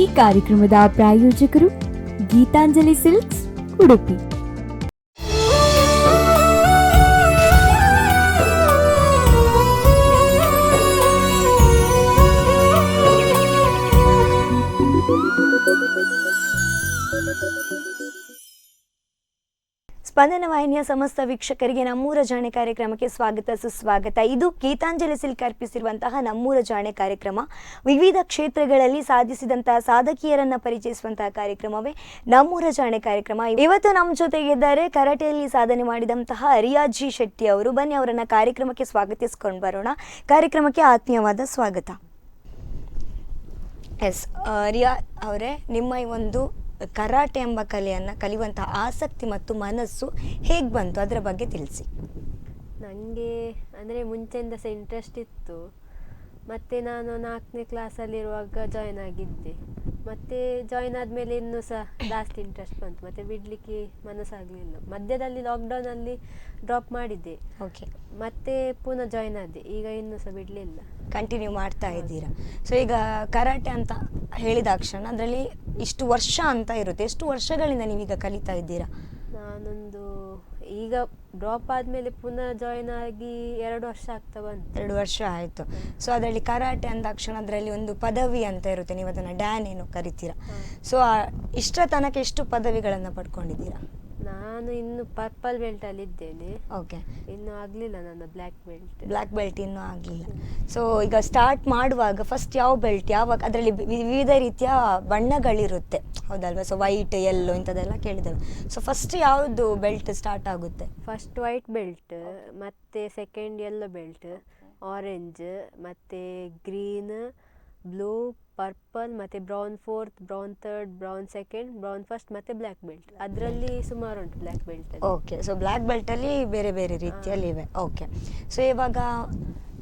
ಈ ಕಾರ್ಯಕ್ರಮದ ಪ್ರಾಯೋಜಕರು ಗೀತಾಂಜಲಿ ಸಿಲ್ಕ್ಸ್ ಉಡುಪಿ. ಸ್ಪಂದನ ವಾಹಿನಿಯ ಸಮಸ್ತ ವೀಕ್ಷಕರಿಗೆ ನಮ್ಮೂರ ಜಾಣೆ ಕಾರ್ಯಕ್ರಮಕ್ಕೆ ಸ್ವಾಗತ, ಸುಸ್ವಾಗತ. ಇದು ಗೀತಾಂಜಲಿ ಸಿಲ್ಕ್ ಅರ್ಪಿಸಿರುವಂತಹ ನಮ್ಮೂರ ಜಾಣೆ ಕಾರ್ಯಕ್ರಮ. ವಿವಿಧ ಕ್ಷೇತ್ರಗಳಲ್ಲಿ ಸಾಧಿಸಿದಂತಹ ಸಾಧಕಿಯರನ್ನ ಪರಿಚಯಿಸುವಂತಹ ಕಾರ್ಯಕ್ರಮವೇ ನಮ್ಮೂರ ಜಾಣೆ ಕಾರ್ಯಕ್ರಮ. ಇವತ್ತು ನಮ್ಮ ಜೊತೆಗಿದ್ದಾರೆ ಕರಾಟೆಯಲ್ಲಿ ಸಾಧನೆ ಮಾಡಿದಂತಹ ರಿಯಾಜಿ ಶೆಟ್ಟಿ ಅವರು. ಬನ್ನಿ ಅವರನ್ನ ಕಾರ್ಯಕ್ರಮಕ್ಕೆ ಸ್ವಾಗತಿಸ್ಕೊಂಡು ಬರೋಣ. ಕಾರ್ಯಕ್ರಮಕ್ಕೆ ಆತ್ಮೀಯವಾದ ಸ್ವಾಗತ. ಎಸ್ ರಿಯಾ ಅವರೇ, ನಿಮ್ಮ ಈ ಒಂದು ಕರಾಟೆ ಎಂಬ ಕಲೆಯನ್ನು ಕಲಿಯುವಂಥ ಆಸಕ್ತಿ ಮತ್ತು ಮನಸ್ಸು ಹೇಗೆ ಬಂತು? ಅದರ ಬಗ್ಗೆ ತಿಳಿಸಿ. ನನಗೆ ಅಂದರೆ ಮುಂಚೆಯಿಂದ ಸಹ ಇಂಟ್ರೆಸ್ಟ್ ಇತ್ತು. ಮತ್ತು ನಾನು ನಾಲ್ಕನೇ ಕ್ಲಾಸಲ್ಲಿರುವಾಗ ಜಾಯ್ನ್ ಆಗಿದ್ದೆ. ಮತ್ತು ಜಾಯಿನ್ ಆದಮೇಲೆ ಇನ್ನೂ ಸಹ ಜಾಸ್ತಿ ಇಂಟ್ರೆಸ್ಟ್ ಬಂತು. ಮತ್ತೆ ಬಿಡಲಿಕ್ಕೆ ಮನಸ್ಸಾಗಲಿಲ್ಲ ಮಧ್ಯದಲ್ಲಿ ಲಾಕ್ಡೌನಲ್ಲಿ ಡ್ರಾಪ್ ಮಾಡಿದ್ದೆ. ಓಕೆ ಮತ್ತೆ ಪುನಃ ಜಾಯಿನ್ ಆದೆ ಈಗ ಇನ್ನೂ ಸಹ ಬಿಡಲಿಲ್ಲ. ಕಂಟಿನ್ಯೂ ಮಾಡ್ತಾ ಇದ್ದೀರಾ? ಸೊ ಈಗ ಕರಾಟೆ ಅಂತ ಹೇಳಿದಾಕ್ಷಣ ಅದರಲ್ಲಿ ಇಷ್ಟು ವರ್ಷ ಅಂತ ಇರುತ್ತೆ. ಎಷ್ಟು ವರ್ಷಗಳಿಂದ ನೀವೀಗ ಕಲಿತಾ ಇದ್ದೀರಾ? ನಾನೊಂದು ಈಗ ಡ್ರಾಪ್ ಆದಮೇಲೆ ಪುನಃ ಜಾಯಿನ್ ಆಗಿ ಎರಡು ವರ್ಷ ಆಗ್ತಾ ಬಂತು. ಎರಡು ವರ್ಷ ಆಯಿತು. ಸೊ ಅದರಲ್ಲಿ ಕರಾಟೆ ಅಂದಾಕ್ಷಣ ಅದರಲ್ಲಿ ಒಂದು ಪದವಿ ಅಂತ ಇರುತ್ತೆ. ನೀವು ಅದನ್ನು ಡ್ಯಾನ್ ಏನು ಕರಿತೀರಾ. ಸೊ ಇಷ್ಟರ ತನಕ ಎಷ್ಟು ಪದವಿಗಳನ್ನು ಪಡ್ಕೊಂಡಿದ್ದೀರಾ? ನಾನು ಇನ್ನು ಪರ್ಪಲ್ ಬೆಲ್ಟಲ್ಲಿ ಇದ್ದೇನೆ. ಓಕೆ ಇನ್ನು ಆಗಲಿಲ್ಲ ನನ್ನ ಬ್ಲ್ಯಾಕ್ ಬೆಲ್ಟ್ ಬ್ಲ್ಯಾಕ್ ಬೆಲ್ಟ್ ಇನ್ನೂ ಆಗಲಿಲ್ಲ. ಸೊ ಈಗ ಸ್ಟಾರ್ಟ್ ಮಾಡುವಾಗ ಫಸ್ಟ್ ಯಾವ ಬೆಲ್ಟ್ ಯಾವಾಗ ಅದರಲ್ಲಿ ವಿವಿಧ ರೀತಿಯ ಬಣ್ಣಗಳಿರುತ್ತೆ. ಹೌದಲ್ವಾ? ಸೊ ವೈಟ್ ಎಲ್ಲೋ ಇಂಥದ್ದೆಲ್ಲ ಕೇಳಿದ್ದೇವೆ ಸೊ ಫಸ್ಟ್ ಯಾವುದು ಬೆಲ್ಟ್ ಸ್ಟಾರ್ಟ್ ಆಗುತ್ತೆ? ಫಸ್ಟ್ ವೈಟ್ ಬೆಲ್ಟ್ ಮತ್ತೆ ಸೆಕೆಂಡ್ ಯೆಲ್ಲೋ ಬೆಲ್ಟ್ ಆರೆಂಜ್ ಮತ್ತೆ ಗ್ರೀನ್ ಬ್ಲೂ ಪರ್ಪಲ್ ಮತ್ತೆ brown fourth brown third brown second brown first ಮತ್ತೆ ಬ್ಲ್ಯಾಕ್ ಬೆಲ್ಟ್. ಅದರಲ್ಲಿ ಸುಮಾರು ಉಂಟು black belt okay so black ಬೆಲ್ಟಲ್ಲಿ ಬೇರೆ ಬೇರೆ ರೀತಿಯಲ್ಲಿ ಇವೆ. ಓಕೆ ಸೊ ಇವಾಗ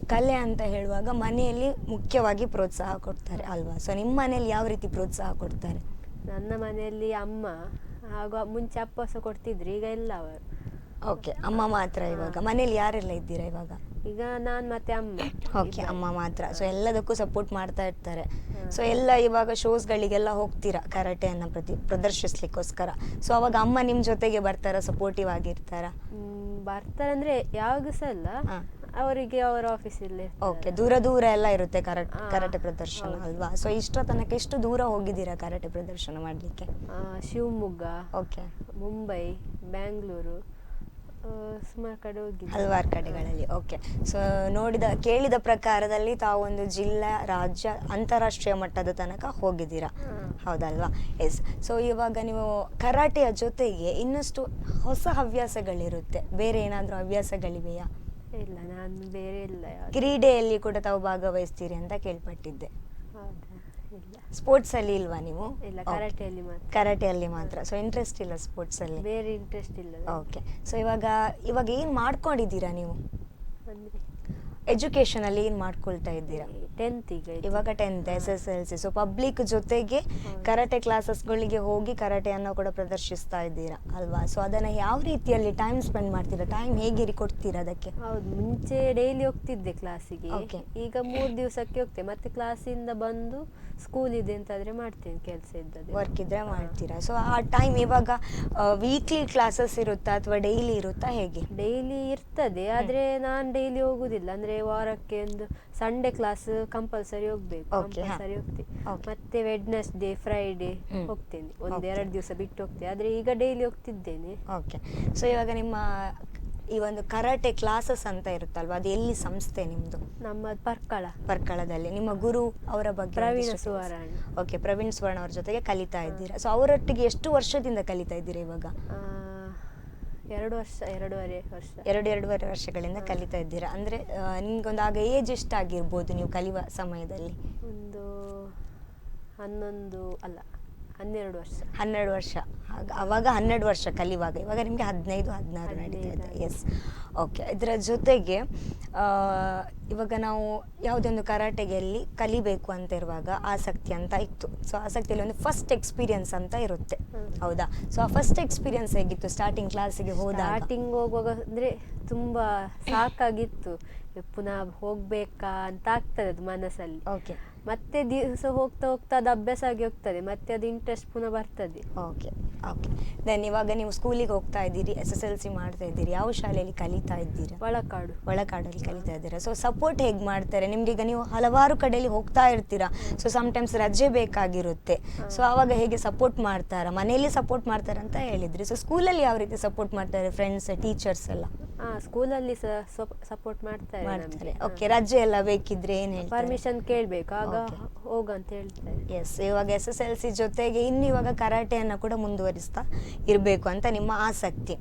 ಕಲೆ ಅಂತ ಹೇಳುವಾಗ ಮನೆಯಲ್ಲಿ ಮುಖ್ಯವಾಗಿ ಪ್ರೋತ್ಸಾಹ ಕೊಡ್ತಾರೆ ಅಲ್ವಾ? ಸೊ ನಿಮ್ಮ ಮನೆಯಲ್ಲಿ ಯಾವ ರೀತಿ ಪ್ರೋತ್ಸಾಹ ಕೊಡ್ತಾರೆ? ನನ್ನ ಮನೆಯಲ್ಲಿ ಅಮ್ಮ ಹಾಗೂ ಮುಂಚೆ ಅಪ್ಪ ಸಹ ಕೊಡ್ತಿದ್ರು ಈಗ ಇಲ್ಲ ಅವರು. ಓಕೆ ಅಮ್ಮ ಮಾತ್ರ ಇವಾಗ. ಮನೆಯಲ್ಲಿ ಯಾರೆಲ್ಲ ಇದ್ದೀರಾ ಇವಾಗ? ಈಗ ನಾನು ಮತ್ತೆ ಅಮ್ಮ. ಓಕೆ ಅಮ್ಮ ಮಾತ್ರ. ಸೊ ಎಲ್ಲದಕ್ಕೂ ಸಪೋರ್ಟ್ ಮಾಡ್ತಾ ಇರ್ತಾರೆ. ಸೊ ಎಲ್ಲ ಇವಾಗ ಶೋಸ್ಗಳಿಗೆಲ್ಲ ಹೋಗ್ತೀರಾ? ಕರಾಟೆಯನ್ನು ಪ್ರತಿ ಪ್ರದರ್ಶಿಸ್ಲಿಕ್ಕೋಸ್ಕರ. ಸೊ ಅವಾಗ ಅಮ್ಮ ನಿಮ್ಮ ಜೊತೆಗೆ ಬರ್ತಾರಾ? ಸಪೋರ್ಟಿವ್ ಆಗಿರ್ತಾರಾ? ಬರ್ತಾರೆ ಅಂದ್ರೆ ಯಾವಾಗ ಸಹ ಅಲ್ಲ ಅವರಿಗೆ ಅವರ ಆಫೀಸಲ್ಲಿ ಓಕೆ ದೂರ ದೂರ ಎಲ್ಲ ಇರುತ್ತೆ ಕರಾಟೆ ಕರಾಟೆ ಪ್ರದರ್ಶನ ಅಲ್ವಾ? ಸೊ ಇಷ್ಟರ ತನಕ ಎಷ್ಟು ದೂರ ಹೋಗಿದ್ದೀರಾ ಕರಾಟೆ ಪ್ರದರ್ಶನ ಮಾಡಲಿಕ್ಕೆ? ಶಿವಮೊಗ್ಗ ಓಕೆ ಮುಂಬೈ ಬ್ಯಾಂಗ್ಳೂರು. ಸುಮಾರು ಕಡೆ ಹೋಗಿದ್ದೆ. ಹಲವಾರು ಕಡೆಗಳಲ್ಲಿ ಓಕೆ ಸೊ ನೋಡಿದ ಕೇಳಿದ ಪ್ರಕಾರದಲ್ಲಿ ತಾವು ಒಂದು ಜಿಲ್ಲಾ ರಾಜ್ಯ ಅಂತಾರಾಷ್ಟ್ರೀಯ ಮಟ್ಟದ ತನಕ ಹೋಗಿದ್ದೀರಾ. ಹೌದಲ್ವಾ? ಎಸ್ ಸೊ ಇವಾಗ ನೀವು ಕರಾಟೆಯ ಜೊತೆಗೆ ಇನ್ನಷ್ಟು ಹೊಸ ಹವ್ಯಾಸಗಳಿರುತ್ತೆ. ಬೇರೆ ಏನಾದರೂ ಹವ್ಯಾಸಗಳಿವೆಯಾ? ಇಲ್ಲ ನಾನು ಬೇರೆ ಇಲ್ಲ ಕ್ರೀಡೆಯಲ್ಲಿ ಕೂಡ ತಾವು ಭಾಗವಹಿಸ್ತೀರಿ ಅಂತ ಕೇಳ್ಪಟ್ಟಿದ್ದೆ. ಸ್ಪೋರ್ಟ್ಸ್ ಅಲ್ಲಿ ಇಲ್ವಾ ನೀವು? ಇಲ್ಲ. ಕರಾಟೆಯಲ್ಲಿ ಮಾತ್ರ. ಕರಾಟೆಯಲ್ಲಿ ಮಾತ್ರ. ಸೊ ಇಂಟ್ರೆಸ್ಟ್ ಇಲ್ಲ ಸ್ಪೋರ್ಟ್ಸ್ ಅಲ್ಲಿ ಬೇರೆ ಇಂಟ್ರೆಸ್ಟ್ ಇಲ್ಲ ಓಕೆ. ಸೊ ಇವಾಗ ಇವಾಗ ಏನು ಮಾಡ್ಕೊಂಡಿದ್ದೀರಾ ನೀವು? ಎಜುಕೇಶನ್ ಅಲ್ಲಿ ಏನು ಮಾಡ್ಕೊಳ್ತಾ ಇದ್ದೀರಾ? ಟೆಂತ್ ಈಗ ಇದು. ಇವಾಗ tenth S S L C so public ಜೊತೆಗೆ. ಕರಾಟೆ ಕ್ಲಾಸಸ್ಗಳಿಗೆ ಹೋಗಿ ಕರಾಟೆಯನ್ನು ಕೂಡ ಪ್ರದರ್ಶಿಸ್ತಾ ಇದ್ದೀರಾ ಅಲ್ವಾ? ಸೊ ಅದನ್ನು ಯಾವ ರೀತಿಯಲ್ಲಿ ಟೈಮ್ ಸ್ಪೆಂಡ್ ಮಾಡ್ತೀರಾ? ಟೈಮ್ ಹೇಗೆ ಕೊಡ್ತೀರಾ ಅದಕ್ಕೆ? ಹೌದು ಮುಂಚೆ ಡೈಲಿ ಹೋಗ್ತಿದ್ದೆ ಕ್ಲಾಸಿಗೆ. ಈಗ ಮೂರು ದಿವಸಕ್ಕೆ ಹೋಗ್ತೇವೆ ಮತ್ತೆ ಕ್ಲಾಸಿಂದ ಬಂದು ಸ್ಕೂಲ್ ಇದೆ ಅಂತಾದ್ರೆ ಮಾಡ್ತೇನೆ ಕೆಲಸ ಇದ್ದದ್ದು. ವರ್ಕ್ ಇದ್ರೆ ಮಾಡ್ತೀರಾ? ಸೊ ಆ ಟೈಮ್ ಇವಾಗ ವೀಕ್ಲಿ ಕ್ಲಾಸಸ್ ಇರುತ್ತಾ ಅಥವಾ ಡೈಲಿ ಇರುತ್ತಾ ಹೇಗೆ? ಡೈಲಿ ಇರ್ತದೆ. ಆದ್ರೆ ನಾನು ಡೈಲಿ ಹೋಗುದಿಲ್ಲ. ಅಂದ್ರೆ ವಾರಕ್ಕೆ ಒಂದು ಸಂಡೇ ಕ್ಲಾಸ್ ಕಂಪಲ್ಸರಿ ಹೋಗ್ಬೇಕು. ಕಂಪಲ್ಸರಿ ಹೋಗ್ತೀನಿ. ಡೇ ಮತ್ತೆ ವೆಡ್ನೆಸ್ಡೇ ಫ್ರೈಡೇ ಹ್ಮ್. ಹೋಗ್ತೇನೆ. ಒಂದ್ ಹೋಗ್ತೀರಾ. ಎರಡು ದಿವಸ ಬಿಟ್ಟು ಹೋಗ್ತೇನೆ. ಆದ್ರೆ ಈಗ ಡೈಲಿ ಹೋಗ್ತಿದ್ದೇನೆ. ಓಕೆ ಸೊ ಇವಾಗ ನಿಮ್ಮ ಈ ಒಂದು ಕರಾಟೆ ಕ್ಲಾಸಸ್ ಅಂತ ಇರುತ್ತಲ್ವಾ? ಅದು ಎಲ್ಲಿ ಸಂಸ್ಥೆ ನಿಮ್ಮದು ನಮ್ಮ ಪರ್ಕಳ. ಪರ್ಕಳದಲ್ಲಿ. ನಿಮ್ಮ ಗುರು ಅವರ ಬಗ್ಗೆ ಪ್ರವೀಣ್. ಸುವರ್ಣ. ಓಕೆ ಪ್ರವೀಣ್ ಸುವರ್ಣ ಅವ್ರ ಜೊತೆಗೆ ಕಲಿತಾ ಇದ್ದೀರಾ? ಸೊ ಅವರೊಟ್ಟಿಗೆ ಎಷ್ಟು ವರ್ಷದಿಂದ ಕಲಿತಾ ಇದ್ದೀರಾ ಇವಾಗ? ಎರಡು ವರ್ಷ ಎರಡೂವರೆ ವರ್ಷ. ಎರಡು ಎರಡೂವರೆ ವರ್ಷಗಳಿಂದ. ಕಲಿತಾ ಇದ್ದೀರಾ? ಅಂದ್ರೆ ನಿಮ್ಗೊಂದು ಆಗ ಏಜ್ ಎಷ್ಟಾಗಿರ್ಬೋದು ನೀವು ಕಲಿಯುವ ಸಮಯದಲ್ಲಿ? ಒಂದು ಹನ್ನೊಂದು ಅಲ್ಲ. ಹನ್ನೆರಡು ವರ್ಷ. ಹನ್ನೆರಡು ವರ್ಷ. ಆಗ ಅವಾಗ ಹನ್ನೆರಡು ವರ್ಷ ಕಲಿಯುವಾಗ. ಇವಾಗ ನಿಮಗೆ ಹದಿನೈದು ಹದಿನಾರು ನಡೀತಾ ಇದೆ. ಎಸ್ ಓಕೆ ಇದರ ಜೊತೆಗೆ ಇವಾಗ ನಾವು ಯಾವುದೊಂದು ಕರಾಟೆಗೆಯಲ್ಲಿ ಕಲಿಬೇಕು ಅಂತ ಇರುವಾಗ ಆಸಕ್ತಿ ಅಂತ ಇತ್ತು. ಸೊ ಆಸಕ್ತಿಯಲ್ಲಿ ಒಂದು ಫಸ್ಟ್ ಎಕ್ಸ್ಪೀರಿಯನ್ಸ್ ಅಂತ ಇರುತ್ತೆ. ಹೌದಾ? ಸೊ ಆ ಫಸ್ಟ್ ಎಕ್ಸ್ಪೀರಿಯನ್ಸ್ ಹೇಗಿತ್ತು? ಸ್ಟಾರ್ಟಿಂಗ್ ಕ್ಲಾಸಿಗೆ ಹೋದ ಸ್ಟಾರ್ಟಿಂಗ್ ಹೋಗುವಾಗ ಅಂದರೆ ತುಂಬ ಸಾಕಾಗಿತ್ತು. ಪುನಃ ಹೋಗಬೇಕಾ ಅಂತ ಆಗ್ತದೆ ಅದು ಮನಸ್ಸಲ್ಲಿ. ಓಕೆ ಮತ್ತೆ ದಿವಸ ಹೋಗ್ತಾ ಹೋಗ್ತಾ ಅದು ಅಭ್ಯಾಸ ಆಗಿ ಹೋಗ್ತದೆ ಮತ್ತೆ ಅದು ಇಂಟ್ರೆಸ್ಟ್ ಪುನಃ ಬರ್ತದೆ. ಓಕೆ ಓಕೆ ದೆನ್ ಇವಾಗ ನೀವು ಸ್ಕೂಲಿಗೆ ಹೋಗ್ತಾ ಇದ್ದೀರಿ ಎಸ್ ಎಸ್ ಎಲ್ ಸಿ ಮಾಡ್ತಾ ಇದ್ದೀರಿ ಯಾವ ಶಾಲೆಯಲ್ಲಿ ಕಲಿತಾ ಇದ್ದೀರಾ? ಒಳಕಾಡು. ಒಳಕಾಡಲ್ಲಿ ಕಲಿತಾ ಇದ್ದೀರಾ. ಸೊ ಸಪೋರ್ಟ್ ಹೇಗೆ ಮಾಡ್ತಾರೆ? ನಿಮ್ಗೆ ಈಗ ನೀವು ಹಲವಾರು ಕಡೆಯಲ್ಲಿ ಹೋಗ್ತಾ ಇರ್ತೀರಾ. ಸೊ ಟೈಮ್ಸ್ ರಜೆ ಬೇಕಾಗಿರುತ್ತೆ. ಸೊ ಆವಾಗ ಹೇಗೆ ಸಪೋರ್ಟ್ ಮಾಡ್ತಾರಾ? ಮನೆಯಲ್ಲಿ ಸಪೋರ್ಟ್ ಮಾಡ್ತಾರಂತ ಅಂತ ಹೇಳಿದ್ರಿ ಸೊ ಸ್ಕೂಲಲ್ಲಿ ಯಾವ ರೀತಿ ಸಪೋರ್ಟ್ ಮಾಡ್ತಾರೆ ಫ್ರೆಂಡ್ಸ್ ಟೀಚರ್ಸ್ ಎಲ್ಲ? ಸ್ಕೂಲಲ್ಲಿ ಸಪೋರ್ಟ್ ಮಾಡ್ತಾರೆ ಮಾಡ್ತಾರೆ. ಓಕೆ ರಜೆ ಎಲ್ಲ ಬೇಕಿದ್ರೆ ಏನು ಪರ್ಮಿಷನ್ ಕೇಳಬೇಕು. ಆಗ ಹೋಗು ಹೋಗಂತ ಹೇಳ್ತಾರೆ. ಎಸ್ ಇವಾಗ ಎಸ್ ಎಸ್ ಎಲ್ ಸಿ ಜೊತೆಗೆ ಇನ್ನು ಇವಾಗ ಕರಾಟೆಯನ್ನು ಕೂಡ ಮುಂದುವರಿಸ್ತಾ ಇರಬೇಕು ಅಂತ ನಿಮ್ಮ ಆಸಕ್ತಿ.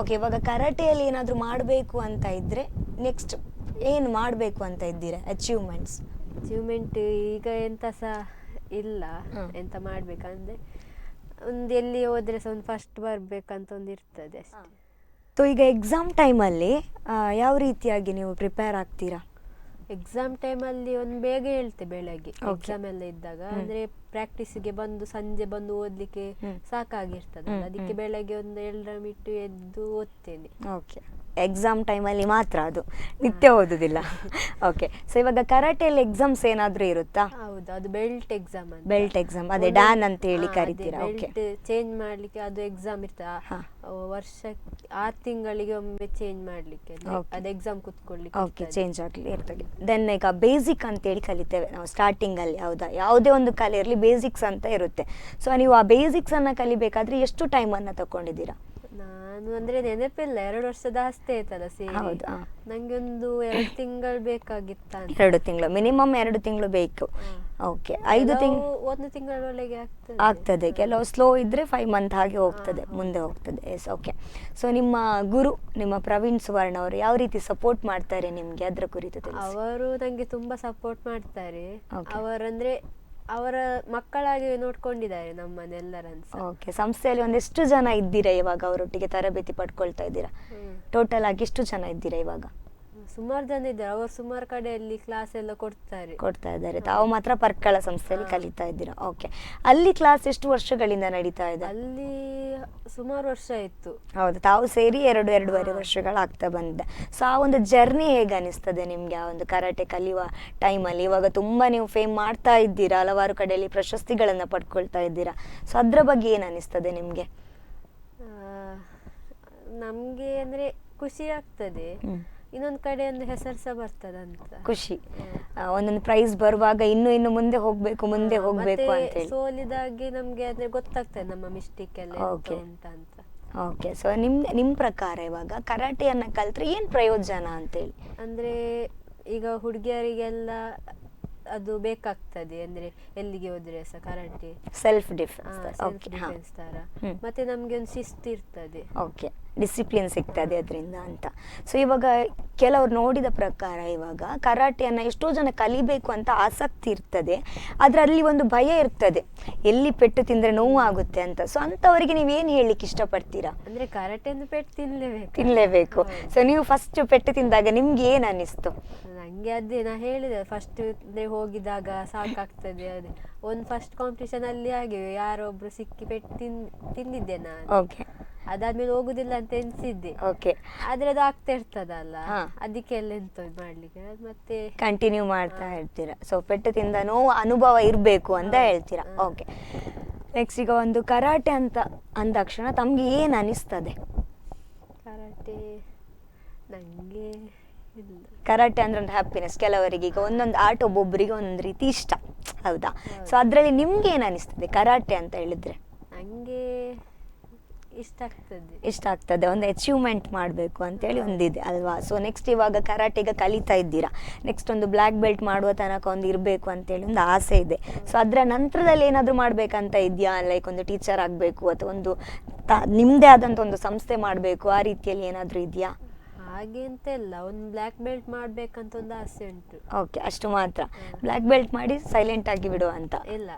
ಓಕೆ ಇವಾಗ ಕರಾಟೆಯಲ್ಲಿ ಏನಾದರೂ ಮಾಡಬೇಕು ಅಂತ ಇದ್ದರೆ ನೆಕ್ಸ್ಟ್ ಏನು ಮಾಡಬೇಕು ಅಂತ ಇದ್ದೀರಾ? ಅಚೀವ್ಮೆಂಟ್ಸ್ ಅಚೀವ್ಮೆಂಟ್ ಈಗ ಎಂತ ಸಹ ಇಲ್ಲ. ಎಂತ ಮಾಡ್ಬೇಕಂದ್ರೆ ಒಂದು ಎಲ್ಲಿ ಹೋದ್ರೆ ಸಹ ಒಂದು ಫಸ್ಟ್ ಬರ್ಬೇಕಂತ ಒಂದು ಇರ್ತದೆ ಅಷ್ಟೇ. ಸೊ ಈಗ ಎಕ್ಸಾಮ್ ಟೈಮಲ್ಲಿ ಯಾವ ರೀತಿಯಾಗಿ ನೀವು ಪ್ರಿಪೇರ್ ಆಗ್ತೀರಾ? ಎಕ್ಸಾಮ್ ಟೈಮಲ್ಲಿ ಒಂದು ಬೇಗ ಹೇಳ್ತೆ ಬೆಳಗ್ಗೆ ಎಕ್ಸಾಮ್ ಎಲ್ಲ ಇದ್ದಾಗ. ಅಂದ್ರೆ ಪ್ರಾಕ್ಟೀಸ್ಗೆ ಬಂದು ಸಂಜೆ ಬಂದು ಓದ್ಲಿಕ್ಕೆ ಸಾಕಾಗಿರ್ತದೆ ಅದಕ್ಕೆ ಬೆಳಗ್ಗೆ ಒಂದು ಏಳರ ಮಿಟ್ಟು ಎದ್ದು ಓದ್ತೇನೆ. ಓಕೆ ಎಕ್ಸಾಮ್ ಟೈಮಲ್ಲಿ ಮಾತ್ರ ಅದು. ನಿತ್ಯ ಓದೋದಿಲ್ಲ. ಓಕೆ ಸೊ ಇವಾಗ ಕರಾಟೆಯಲ್ಲಿ ಎಕ್ಸಾಮ್ಸ್ ಏನಾದರೂ ಇರುತ್ತಾ? ಹೌದು ಅದು ಬೆಲ್ಟ್ ಎಕ್ಸಾಮ್ ಅಂತ. ಬೆಲ್ಟ್ ಎಕ್ಸಾಮ್ ಅದೇ ಡ್ಯಾನ್ ಅಂತ ಹೇಳಿ ಕರಿತೀರಾ? ಓಕೆ ಚೇಂಜ್ ಮಾಡ್ಲಿಕ್ಕೆ ಅದು ಎಕ್ಸಾಮ್ ಇರ್ತಾ. ವರ್ಷ ಆರು ತಿಂಗಳಿಗೆ ಒಮ್ಮೆ ಚೇಂಜ್ ಮಾಡ್ಲಿಕ್ಕೆ ಅದು. ಎಕ್ಸಾಮ್ ಕುತ್ಕೊಳ್ಳಿಕ್ಕೆ ಓಕೆ ಚೇಂಜ್ ಆಗಲಿ ಇರ್ತದೆ. ದೆನ್ ಈಗ ಬೇಸಿಕ್ ಅಂತ ಹೇಳಿ ಕಲಿತೇವೆ ನಾವು ಸ್ಟಾರ್ಟಿಂಗಲ್ಲಿ ಹೌದಾ ಯಾವುದೇ? ಒಂದು ಕಲೆ ಇರಲಿ ಬೇಸಿಕ್ಸ್ ಅಂತ ಇರುತ್ತೆ. ಸೊ ನೀವು ಆ ಬೇಸಿಕ್ಸನ್ನು ಕಲಿಬೇಕಾದ್ರೆ ಎಷ್ಟು ಟೈಮನ್ನು ತಗೊಂಡಿದ್ದೀರಾ? ನಾನು ಅಂದ್ರೆ ನೆನಪಿಲ್ಲ ಎರಡು ವರ್ಷದ ಆಸ್ತಿ ಆಯ್ತಲ್ಲ ಸೇರಿ. ಹೌದು, ನಂಗೆ ಒಂದು ಎರಡು ತಿಂಗಳು ಬೇಕಾಗಿತ್ತ ಅಂತ. ಎರಡು ತಿಂಗಳು ಮಿನಿಮಮ್ ಎರಡು ತಿಂಗಳು ಬೇಕು. ಓಕೆ ಐದು ಕೆಲವು ತಿಂಗಳು ಒಂದು ತಿಂಗಳೊಳಗೆ ಆಗ್ತದೆ. ಆಗ್ತದೆ ಕೆಲವು ಸ್ಲೋ ಇದ್ರೆ ಫೈವ್ ಮಂತ್ ಹಾಗೆ ಹೋಗ್ತದೆ ಮುಂದೆ ಹೋಗ್ತದೆ. ಎಸ್ ಓಕೆ ಸೊ ನಿಮ್ಮ ಗುರು ನಿಮ್ಮ ಪ್ರವೀಣ್ ಸುವರ್ಣ ಅವರು ಯಾವ ರೀತಿ ಸಪೋರ್ಟ್ ಮಾಡ್ತಾರೆ ನಿಮ್ಗೆ? ಅದರ ಕುರಿತು ತಿಳಿಸಿ. ಅವರು ನಂಗೆ ತುಂಬಾ ಸಪೋರ್ಟ್ ಮಾಡ್ತಾರೆ. Okay. ಅವರಂದ್ರೆ ಅವರ ಮಕ್ಕಳಾಗಿ ನೋಡ್ಕೊಂಡಿದ್ದಾರೆ ನಮ್ಮನ್ನೆಲ್ಲರನ್ನು ಸಹ. ಓಕೆ ಸಂಸ್ಥೆಯಲ್ಲಿ ಒಂದೆಷ್ಟು ಜನ ಇದ್ದೀರಾ ಇವಾಗ ಅವರೊಟ್ಟಿಗೆ ತರಬೇತಿ ಪಡ್ಕೊಳ್ತಾ ಇದ್ದೀರಾ? ಟೋಟಲ್ ಆಗಿ ಎಷ್ಟು ಜನ ಇದ್ದೀರಾ ಇವಾಗ? ಸುಮಾರು ಜನ ಇದ್ದಾರೆ. ಅವರು ಸುಮಾರು ಕಡೆಯಲ್ಲಿ ಕ್ಲಾಸ್ ಎಲ್ಲ ಕೊಡ್ತಾರೆ. ಕೊಡ್ತಾ ಇದ್ದಾರೆ. ತಾವು ಮಾತ್ರ ಪರ್ಕಳ ಸಂಸ್ಥೆಯಲ್ಲಿ ಕಲಿತಾ ಇದ್ದೀರಾ? ಓಕೆ ಅಲ್ಲಿ ಕ್ಲಾಸ್ ಎಷ್ಟು ವರ್ಷಗಳಿಂದ ನಡೀತಾ ಇದೆ? ಅಲ್ಲಿ ಸುಮಾರು ವರ್ಷ ಆಯ್ತು. ಹೌದು ತಾವು ಸೇರಿ ಎರಡು ಎರಡೂವರೆ ವರ್ಷಗಳಾಗ್ತಾ ಬಂದಿದೆ. ಸೊ ಆ ಒಂದು ಜರ್ನಿ ಹೇಗೆ ಅನಿಸ್ತದೆ ನಿಮಗೆ? ಆ ಒಂದು ಕರಾಟೆ ಕಲಿಯುವ ಟೈಮಲ್ಲಿ ಇವಾಗ ತುಂಬ ನೀವು ಫೇಮ್ ಮಾಡ್ತಾ ಇದ್ದೀರಾ ಹಲವಾರು ಕಡೆಯಲ್ಲಿ ಪ್ರಶಸ್ತಿಗಳನ್ನು ಪಡ್ಕೊಳ್ತಾ ಇದ್ದೀರಾ. ಸೊ ಅದ್ರ ಬಗ್ಗೆ ಏನು ಅನಿಸ್ತದೆ ನಿಮಗೆ? ನಮಗೆ ಅಂದರೆ ಖುಷಿ ಆಗ್ತದೆ. ಇನ್ನೊಂದ್ ಕಡೆ ಒಂದು ಹೆಸರು ಸಹ ಬರ್ತದಂತ. ಖುಷಿ. ಒಂದೊಂದು ಪ್ರೈಸ್ ಬರುವಾಗ ಇನ್ನು ಇನ್ನು ಮುಂದೆ ಹೋಗ್ಬೇಕು ಮುಂದೆ ಹೋಗ್ಬೇಕು ಅಂತ ಸೋಲಿದಾಗಿ ನಮ್ಗೆ ಅಂದ್ರೆ ಗೊತ್ತಾಗ್ತದೆ ನಮ್ಮ ಮಿಸ್ಟೇಕ್ ಎಲ್ಲ ಅಂತ. ಓಕೆ ಸೊ ನಿಮ್ ನಿಮ್ ಪ್ರಕಾರ ಇವಾಗ ಕರಾಟೆಯನ್ನ ಕಲ್ತ್ರೆ ಏನ್ ಪ್ರಯೋಜನ ಅಂತೇಳಿ ಅಂದ್ರೆ ಈಗ ಹುಡುಗಿಯರಿಗೆಲ್ಲ ಅದು ಬೇಕಾಗ್ತದೆ ಅಂದ್ರೆ ಎಲ್ಲಿಗೆ ಹೋದ್ರೆ ಸಹ ಕರಾಟೆ? ಸೆಲ್ಫ್ ಡಿಫೆನ್ಸ್ ತರ. ಮತ್ತೆ ನಮ್ಗೆ ಒಂದು ಶಿಸ್ತು ಇರ್ತದೆ. ಓಕೆ ಡಿಸಿಪ್ಲಿನ್ ಸಿಗ್ತದೆ ಅದರಿಂದ ಅಂತ. ಸೊ ಇವಾಗ ಕೆಲವರು ನೋಡಿದ ಪ್ರಕಾರ ಇವಾಗ ಕರಾಟೆಯನ್ನು ಎಷ್ಟೋ ಜನ ಕಲಿಬೇಕು ಅಂತ ಆಸಕ್ತಿ ಇರ್ತದೆ. ಅದರಲ್ಲಿ ಒಂದು ಭಯ ಇರ್ತದೆ. ಎಲ್ಲಿ ಪೆಟ್ಟು ತಿಂದರೆ ನೋವು ಆಗುತ್ತೆ ಅಂತ. ಸೊ ಅಂಥವರಿಗೆ ನೀವೇನು ಹೇಳಲಿಕ್ಕೆ ಇಷ್ಟಪಡ್ತೀರಾ? ಅಂದರೆ ಕರಾಟೆಯನ್ನು ಪೆಟ್ಟು ತಿನ್ನಲೇಬೇಕು ತಿನ್ನಲೇಬೇಕು. ಸೊ ನೀವು ಫಸ್ಟ್ ಪೆಟ್ಟು ತಿಂದಾಗ ನಿಮ್ಗೆ ಏನು ಅನ್ನಿಸ್ತು ನಂಗೆ ಅದೇ ನಾ ಹೇಳಿದೆ ಫಸ್ಟ್ ಹೋಗಿದಾಗ ಸಾಕಾಗ್ತದೆ ಅದೇ. ಒಂದು ಫಸ್ಟ್ ಕಾಂಪಿಟಿಷನ್ ಅಲ್ಲಿ ಯಾರೋ ಯಾರೊಬ್ರು ಸಿಕ್ಕಿ ಪೆಟ್ಟು ತಿನ್ ತಿಂದಿದ್ದೆ ನಾನು. ಅದಾದ್ಮೇಲೆ ಹೋಗುದಿಲ್ಲ ಅಂತ ಎನ್ಸಿದ್ದೆ. ಓಕೆ ಆದ್ರೆ ಅದು ಆಗ್ತಾ ಇರ್ತದಲ್ಲ ಅದಕ್ಕೆ ಅದಕ್ಕೆಲ್ಲ ಎಂತ ಮಾಡ್ಲಿಕ್ಕೆ? ಅದ್ ಮತ್ತೆ ಕಂಟಿನ್ಯೂ ಮಾಡ್ತಾ ಇರ್ತೀರಾ. ಸೊ ಪೆಟ್ಟು ತಿಂದ ನೋವು ಅನುಭವ ಇರಬೇಕು ಅಂತ ಹೇಳ್ತೀರಾ. ಓಕೆ ನೆಕ್ಸ್ಟ್ ಈಗ ಒಂದು ಕರಾಟೆ ಅಂತ ಅಂದಾಕ್ಷಣ ತಮ್ಗೆ ಏನು ಅನಿಸ್ತದೆ? ಕರಾಟೆ ನಂಗೆ ಇಲ್ಲ. ಕರಾಟೆ ಅಂದ್ರೆ ಒಂದು ಹ್ಯಾಪಿನೆಸ್ ಕೆಲವರಿಗೆ ಈಗ ಒಂದೊಂದು ಆಟ ಒಬ್ಬೊಬ್ಬರಿಗೆ ಒಂದೊಂದು ರೀತಿ ಇಷ್ಟ. ಹೌದಾ. ಸೊ ಅದರಲ್ಲಿ ನಿಮ್ಗೆ ಏನು ಅನಿಸ್ತದೆ? ಕರಾಟೆ ಅಂತ ಹೇಳಿದ್ರೆ? ನಂಗೆ ಇಷ್ಟ ಆಗ್ತದೆ. ಇಷ್ಟ ಆಗ್ತದೆ. ಒಂದು ಅಚೀವ್ಮೆಂಟ್ ಮಾಡಬೇಕು ಅಂತೇಳಿ ಒಂದಿದೆ ಅಲ್ವಾ? ಸೊ ನೆಕ್ಸ್ಟ್ ಇವಾಗ ಕರಾಟೆ ಈಗ ಕಲಿತಾ ಇದ್ದೀರಾ? ನೆಕ್ಸ್ಟ್ ಒಂದು ಬ್ಲ್ಯಾಕ್ ಬೆಲ್ಟ್ ಮಾಡುವ ತನಕ ಒಂದು ಇರಬೇಕು ಅಂತೇಳಿ ಒಂದು ಆಸೆ ಇದೆ. ಸೊ ಅದರ ನಂತರದಲ್ಲಿ ಏನಾದರೂ ಮಾಡಬೇಕಂತ ಇದೆಯಾ? ಲೈಕ್ ಒಂದು ಟೀಚರ್ ಆಗಬೇಕು ಅಥವಾ ಒಂದು ತ ನಿಮ್ಮದೇ ಆದಂಥ ಒಂದು ಸಂಸ್ಥೆ ಮಾಡಬೇಕು ಆ ರೀತಿಯಲ್ಲಿ ಏನಾದರೂ ಇದೆಯಾ? ಹಾಗೆ ಅಂತ ಇಲ್ಲ. ಒಂದು ಬ್ಲ್ಯಾಕ್ ಬೆಲ್ಟ್ ಮಾಡ್ಬೇಕಂತ ಒಂದು ಆಸೆ ಉಂಟು. ಓಕೆ ಅಷ್ಟು ಮಾತ್ರ. ಬ್ಲ್ಯಾಕ್ ಬೆಲ್ಟ್ ಮಾಡಿ ಸೈಲೆಂಟ್ ಆಗಿ ಬಿಡುವ ಅಂತ. ಇಲ್ಲ.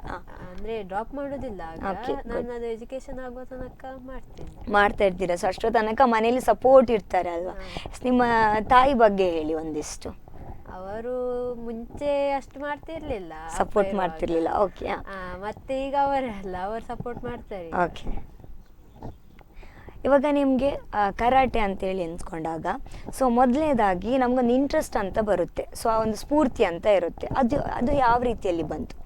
ಅಂದ್ರೆ ಡ್ರಾಪ್ ಮಾಡೋದಿಲ್ಲ. ನಾನು ಅದು ಎಜುಕೇಶನ್ ಆಗುವ ತನಕ ಮಾಡ್ತೇನೆ. ಮಾಡ್ತಾ ಇರ್ತೀರಾ. ಸೊ ಅಷ್ಟೋ ತನಕ ಮನೇಲಿ ಸಪೋರ್ಟ್ ಇರ್ತಾರೆ ಅಲ್ವಾ? ನಿಮ್ಮ ತಾಯಿ ಬಗ್ಗೆ ಹೇಳಿ ಒಂದಿಷ್ಟು. ಅವರು ಮುಂಚೆ ಅಷ್ಟು ಮಾಡ್ತಿರ್ಲಿಲ್ಲ. ಸಪೋರ್ಟ್ ಮಾಡ್ತಿರ್ಲಿಲ್ಲ. ಓಕೆ ಮತ್ತೆ ಈಗ ಅವರೇ ಅಲ್ಲ ಅವರು ಸಪೋರ್ಟ್ ಮಾಡ್ತಾರೆ ಓಕೆ ಇವಾಗ ನಿಮಗೆ ಕರಾಟೆ ಅಂತೇಳಿ ಅನ್ಸ್ಕೊಂಡಾಗ ಸೊ ಮೊದಲನೇದಾಗಿ ನಮ್ಗೊಂದು ಇಂಟ್ರೆಸ್ಟ್ ಅಂತ ಬರುತ್ತೆ. ಸೊ ಆ ಒಂದು ಸ್ಫೂರ್ತಿ ಅಂತ ಇರುತ್ತೆ. ಅದು ಅದು ಯಾವ ರೀತಿಯಲ್ಲಿ ಬಂತು?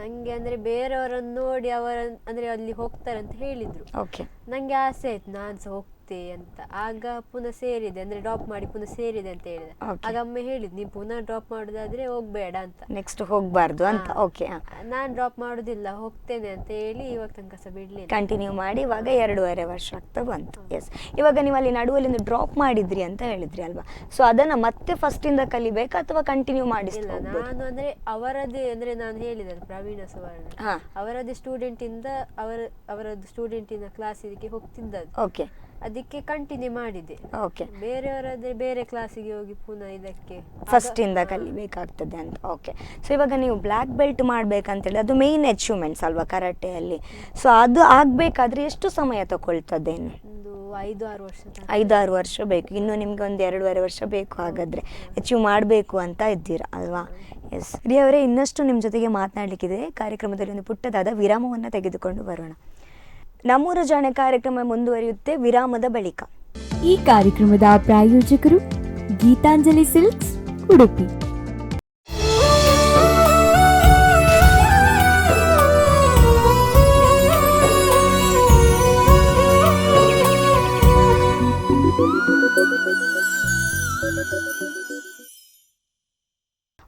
ನನಗೆ ಅಂದ್ರೆ ಬೇರೆಯವರನ್ನು ನೋಡಿ ಅವರ ಅಂದ್ರೆ ಅಲ್ಲಿ ಹೋಗ್ತಾರೆ ಅಂತ ಹೇಳಿದ್ರು. ಓಕೆ ನನಗೆ ಆಸೆ ಆಯ್ತು ನಾನು ಸಹ ಹೋಗ್ತೆ ಅಂತ. ಆಗ ಪುನಃ ಸೇರಿದೆ ಅಂದ್ರೆ ಡ್ರಾಪ್ ಮಾಡಿ ಪುನಃ ಸೇರಿದೆ ಅಂತ ಹೇಳಿದೆ. ಆಗ ಅಮ್ಮ ಹೇಳಿದ್ ನೀವು ಪುನಃ ಡ್ರಾಪ್ ಮಾಡುದಾದ್ರೆ ಹೋಗ್ಬೇಡ ಅಂತ. ನೆಕ್ಸ್ಟ್ ಹೋಗ್ಬಾರ್ದು ಅಂತ. ಓಕೆ ನಾನು ಡ್ರಾಪ್ ಮಾಡುದಿಲ್ಲ ಹೋಗ್ತೇನೆ ಅಂತ ಹೇಳಿ ಇವಾಗ ತನಕ ಸಹ ಬಿಡ್ಲಿಲ್ಲ. ಕಂಟಿನ್ಯೂ ಮಾಡಿ ಇವಾಗ ಎರಡೂವರೆ ವರ್ಷ ಆಗ್ತಾ ಬಂತು. ಎಸ್ ಇವಾಗ ನೀವು ಅಲ್ಲಿ ನಡುವಲ್ಲಿ ಒಂದು ಡ್ರಾಪ್ ಮಾಡಿದ್ರಿ ಅಂತ ಹೇಳಿದ್ರಿ ಅಲ್ವಾ? ಸೊ ಅದನ್ನ ಮತ್ತೆ ಫಸ್ಟ್ ಇಂದ ಕಲಿಬೇಕಾ ಅಥವಾ ಕಂಟಿನ್ಯೂ ಮಾಡಿಸಿಲ್ಲ ನಾನು ಅಂದ್ರೆ ಅವರದ್ದೇ ಅಂದ್ರೆ ನಾನು ಹೇಳಿದೆ ಪ್ರವೀಣ ಸುವರ್ಣ. ಹಾ. ಅವರದ್ದೇ ಸ್ಟೂಡೆಂಟ್ ಇಂದ ಅವರ ಅವರದ್ದು ಸ್ಟೂಡೆಂಟ್ ಇಂದ ಕ್ಲಾಸಿಗೆ ಹೋಗ್ತಿದ್ದದ್ದು. ಓಕೆ ಅದಕ್ಕೆ ಕಂಟಿನ್ಯೂ ಮಾಡಿದೆ. ಓಕೆ ಬೇರೆಯವರಾದ್ರೆ ಬೇರೆ ಕ್ಲಾಸಿಗೆ ಹೋಗಿ ಪುನಃ ಇದಕ್ಕೆ. ಫಸ್ಟ್ ಇಂದ ಕಲಿಬೇಕಾಗ್ತದೆ ಅಂತ. ಓಕೆ ಸೊ ಇವಾಗ ನೀವು ಬ್ಲ್ಯಾಕ್ ಬೆಲ್ಟ್ ಮಾಡ್ಬೇಕಂತೇಳಿ ಅದು ಮೇನ್ ಅಚೀವ್ಮೆಂಟ್ಸ್ ಅಲ್ವಾ ಕರಾಟೆಯಲ್ಲಿ? ಸೊ ಅದು ಆಗ್ಬೇಕಾದ್ರೆ ಎಷ್ಟು ಸಮಯ ತಗೊಳ್ತದೆ? ಒಂದು ಐದು ಆರು ವರ್ಷ. ಐದಾರು ವರ್ಷ ಬೇಕು. ಇನ್ನು ನಿಮ್ಗೆ ಒಂದು ಎರಡೂವರೆ ವರ್ಷ ಬೇಕು ಹಾಗಾದ್ರೆ. ಅಚೀವ್ ಮಾಡಬೇಕು ಅಂತ ಇದ್ದೀರಾ ಅಲ್ವಾ? ಎಸ್ ಅವರೇ ಇನ್ನಷ್ಟು ನಿಮ್ಮ ಜೊತೆಗೆ ಮಾತನಾಡಲಿಕ್ಕಿದೆ. ಕಾರ್ಯಕ್ರಮದಲ್ಲಿ ಒಂದು ಪುಟ್ಟದಾದ ವಿರಾಮವನ್ನು ತೆಗೆದುಕೊಂಡು ಬರೋಣ. ನಮ್ಮೂರ ಜಾಣ ಕಾರ್ಯಕ್ರಮ ಮುಂದುವರಿಯುತ್ತೆ ವಿರಾಮದ ಬಳಿಕ. ಈ ಕಾರ್ಯಕ್ರಮದ ಪ್ರಾಯೋಜಕರು ಗೀತಾಂಜಲಿ ಸಿಲ್ಕ್ಸ್ ಉಡುಪಿ.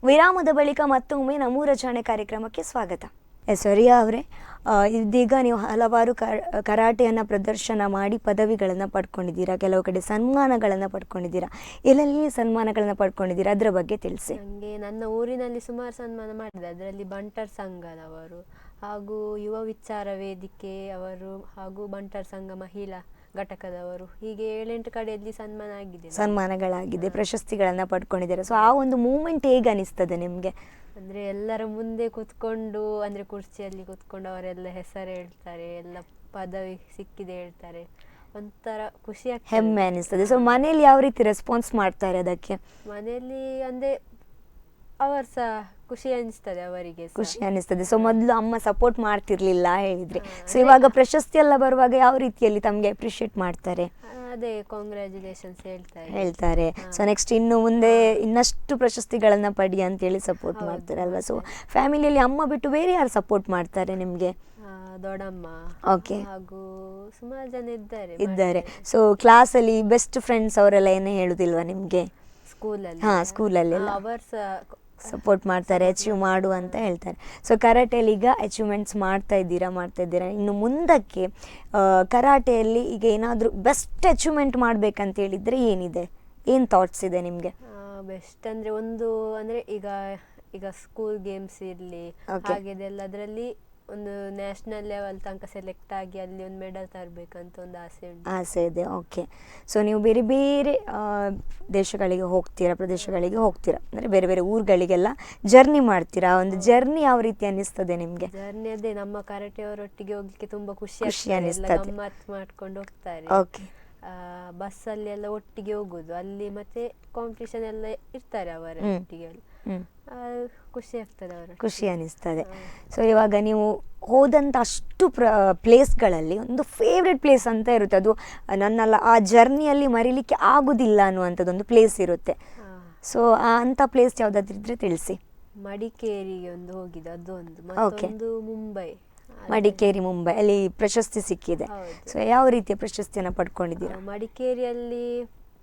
ವಿರಾಮದ ಬಳಿಕ ಮತ್ತೊಮ್ಮೆ ನಮ್ಮೂರ ಜಾಣೆ ಕಾರ್ಯಕ್ರಮಕ್ಕೆ ಸ್ವಾಗತ. ಎಸ್ ರಿಯಾ ಅವರೇ ಇದೀಗ ನೀವು ಹಲವಾರು ಕರ- ಕರಾಟೆಯನ್ನು ಪ್ರದರ್ಶನ ಮಾಡಿ ಪದವಿಗಳನ್ನು ಪಡ್ಕೊಂಡಿದ್ದೀರಾ, ಕೆಲವು ಕಡೆ ಸನ್ಮಾನಗಳನ್ನು ಪಡ್ಕೊಂಡಿದ್ದೀರಾ, ಎಲ್ಲೆಲ್ಲಿ ಸನ್ಮಾನಗಳನ್ನು ಪಡ್ಕೊಂಡಿದ್ದೀರಾ, ಅದರ ಬಗ್ಗೆ ತಿಳಿಸಿ. ನನಗೆ ನನ್ನ ಊರಿನಲ್ಲಿ ಸುಮಾರು ಸನ್ಮಾನ ಮಾಡಿದೆ, ಅದರಲ್ಲಿ ಬಂಟರ್ ಸಂಘದವರು ಹಾಗೂ ಯುವ ವಿಚಾರ ವೇದಿಕೆ ಅವರು ಹಾಗೂ ಬಂಟರ್ ಸಂಘ ಮಹಿಳಾ ಘಟಕದವರು. ಹೀಗೆ ಏಳೆಂಟು ಕಡೆಯಲ್ಲಿ ಸನ್ಮಾನ ಆಗಿದೆ ಸನ್ಮಾನಗಳಾಗಿದೆ ಪ್ರಶಸ್ತಿಗಳನ್ನು ಪಡ್ಕೊಂಡಿದ್ದಾರೆ. ಸೊ ಆ ಒಂದು ಮೂಮೆಂಟ್ ಹೇಗೆ ಅನಿಸ್ತದೆ ನಿಮಗೆ? ಅಂದ್ರೆ ಎಲ್ಲರ ಮುಂದೆ ಕೂತ್ಕೊಂಡು ಅಂದ್ರೆ ಕುರ್ಚಿಯಲ್ಲಿ ಕೂತ್ಕೊಂಡು ಅವರೆಲ್ಲ ಹೆಸರು ಹೇಳ್ತಾರೆ ಎಲ್ಲ ಪದವಿ ಸಿಕ್ಕಿದೆ ಹೇಳ್ತಾರೆ. ಒಂಥರ ಖುಷಿ ಹೆಮ್ಮೆ ಅನಿಸ್ತದೆ. ಸೊ ಮನೆಯಲ್ಲಿ ಯಾವ ರೀತಿ ರೆಸ್ಪಾನ್ಸ್ ಮಾಡ್ತಾರೆ ಅದಕ್ಕೆ? ಮನೆಯಲ್ಲಿ ಅಂದ್ರೆ ಅವರು ಸಹ ಖುಷಿ ಅನಿಸ್ತದೆ ಅವರಿಗೆ. ಖುಷಿ ಅನಿಸ್ತದೆ. ಸೊ ಮೊದಲು ಅಮ್ಮ ಸಪೋರ್ಟ್ ಮಾಡ್ತಿರ್ಲಿಲ್ಲ ಹೇಳಿದ್ರೆ. ಸೊ ಇವಾಗ ಪ್ರಶಸ್ತಿ ಎಲ್ಲ ಬರುವಾಗ ಯಾವ ರೀತಿಯಲ್ಲಿ ತಮಗೆ ಅಪ್ರಿಶಿಯೇಟ್ ಮಾಡ್ತಾರೆ? ಅದೇ ಕಾಂಗ್ರ್ಯಾಚುಲೇಷನ್ಸ್ ಹೇಳ್ತಾರೆ. ಹೇಳ್ತಾರೆ. ಸೊ ನೆಕ್ಸ್ಟ್ ಇನ್ನು ಮುಂದೆ ಇನ್ನಷ್ಟು ಪ್ರಶಸ್ತಿಗಳನ್ನ ಪಡಿ ಅಂತೇಳಿ ಸಪೋರ್ಟ್ ಹೌದು, ಮಾಡ್ತಾರೆ ಅಲ್ವಾ ಸೊ. ಫ್ಯಾಮಿಲಿಯಲ್ಲಿ ಅಮ್ಮ ಬಿಟ್ಟು ಬೇರೆ ಯಾರು ಸಪೋರ್ಟ್ ಮಾಡ್ತಾರೆ ನಿಮಗೆ? ದೊಡ್ಡಮ್ಮ. ಓಕೆ ಹಾಗೂ ಸುಮಾರು ಜನ ಇದ್ದಾರೆ ಇದ್ದಾರೆ. ಸೊ ಕ್ಲಾಸಲ್ಲಿ ಬೆಸ್ಟ್ ಫ್ರೆಂಡ್ಸ್ ಅವರೆಲ್ಲ ಏನೇ ಹೇಳುದಿಲ್ವಾ ನಿಮಗೆ? ಸ್ಕೂಲಲ್ಲಿ ಹಾ, ಸ್ಕೂಲ್ ಅಲ್ಲಿ ಸಹ ಸಪೋರ್ಟ್ ಮಾಡ್ತಾರೆ ಅಚೀವ್ ಮಾಡು ಅಂತ ಹೇಳ್ತಾರೆ. ಸೊ ಕರಾಟೆಯಲ್ಲಿ ಈಗ ಅಚೀವ್ಮೆಂಟ್ಸ್ ಮಾಡ್ತಾ ಇದ್ದೀರಾ ಮಾಡ್ತಾ ಇದ್ದೀರಾ? ಇನ್ನು ಮುಂದಕ್ಕೆ ಕರಾಟೆಯಲ್ಲಿ ಈಗ ಏನಾದರೂ ಬೆಸ್ಟ್ ಅಚೀವ್ಮೆಂಟ್ ಮಾಡ್ಬೇಕಂತ ಹೇಳಿದ್ರೆ ಏನಿದೆ? ಏನು ಥಾಟ್ಸ್ ಇದೆ ನಿಮಗೆ? ಬೆಸ್ಟ್ ಅಂದ್ರೆ ಒಂದು ಅಂದ್ರೆ ಈಗ ಈಗ ಸ್ಕೂಲ್ ಗೇಮ್ಸ್ ಇರ್ಲಿ ಹಾಗೆಲ್ಲ ಅದರಲ್ಲಿ ಒಂದು ನ್ಯಾಷನಲ್ ಲೆವೆಲ್ ತನಕ ಸೆಲೆಕ್ಟ್ ಆಗಿ ಅಲ್ಲಿ ಒಂದು ಮೆಡಲ್ ತರಬೇಕಂತ ಒಂದು ಆಸೆ ಉಂಟು. ಆಸೆ ಇದೆ ಓಕೆ ಸೊ ನೀವು ಬೇರೆ ಬೇರೆ ದೇಶಗಳಿಗೆ ಹೋಗ್ತೀರಾ ಪ್ರದೇಶಗಳಿಗೆ ಹೋಗ್ತೀರಾ? ಅಂದರೆ ಬೇರೆ ಬೇರೆ ಊರುಗಳಿಗೆಲ್ಲ ಜರ್ನಿ ಮಾಡ್ತೀರಾ? ಒಂದು ಜರ್ನಿ ಯಾವ ರೀತಿ ಅನ್ನಿಸ್ತದೆ ನಿಮಗೆ? ಜರ್ನಿ ಅದೇ ನಮ್ಮ ಕರಾಟೆಯವರೊಟ್ಟಿಗೆ ಹೋಗ್ಲಿಕ್ಕೆ ತುಂಬಾ ಖುಷಿ ಖುಷಿ ಅನ್ನಿಸ್ತದೆ. ಅನಿಸ್ತದೆ. ಗಮ್ಮತ್ ಮಾಡ್ಕೊಂಡು ಹೋಗ್ತಾರೆ. ಓಕೆ ಬಸ್ಸಲ್ಲಿ ಎಲ್ಲ ಒಟ್ಟಿಗೆ ಹೋಗುದು. ಅಲ್ಲಿ ಮತ್ತೆ ಕಾಂಪಿಟೇಷನ್ ಎಲ್ಲ ಇರ್ತಾರೆ ಅವರ. ಒಟ್ಟಿಗೆ ಖುಷಿ ಆಗ್ತದೆ ಅವರ ಖುಷಿ ಅನಿಸ್ತದೆ. ಸೊ ಇವಾಗ ನೀವು ಹೋದಂಥ ಅಷ್ಟು ಪ್ರ ಪ್ಲೇಸ್ಗಳಲ್ಲಿ ಒಂದು ಫೇವ್ರೆಟ್ ಪ್ಲೇಸ್ ಅಂತ ಇರುತ್ತೆ. ಅದು ನನ್ನಲ್ಲ ಆ ಜರ್ನಿಯಲ್ಲಿ ಮರಿಲಿಕ್ಕೆ ಆಗುದಿಲ್ಲ ಅನ್ನುವಂಥದ್ದೊಂದು ಪ್ಲೇಸ್ ಇರುತ್ತೆ. ಸೊ ಆ ಅಂಥ ಪ್ಲೇಸ್ ಯಾವುದಾದ್ರೂ ಇದ್ರೆ ತಿಳಿಸಿ. ಮಡಿಕೇರಿಗೆ ಒಂದು ಹೋಗಿದೆ ಅದೊಂದು. ಓಕೆ ಮತ್ತೊಂದು ಮುಂಬೈ. ಮಡಿಕೇರಿ ಮುಂಬೈ. ಅಲ್ಲಿ ಪ್ರಶಸ್ತಿ ಸಿಕ್ಕಿದೆ. ಸೊ ಯಾವ ರೀತಿಯ ಪ್ರಶಸ್ತಿಯನ್ನು ಪಡ್ಕೊಂಡಿದ್ದೀರಾ? ಮಡಿಕೇರಿಯಲ್ಲಿ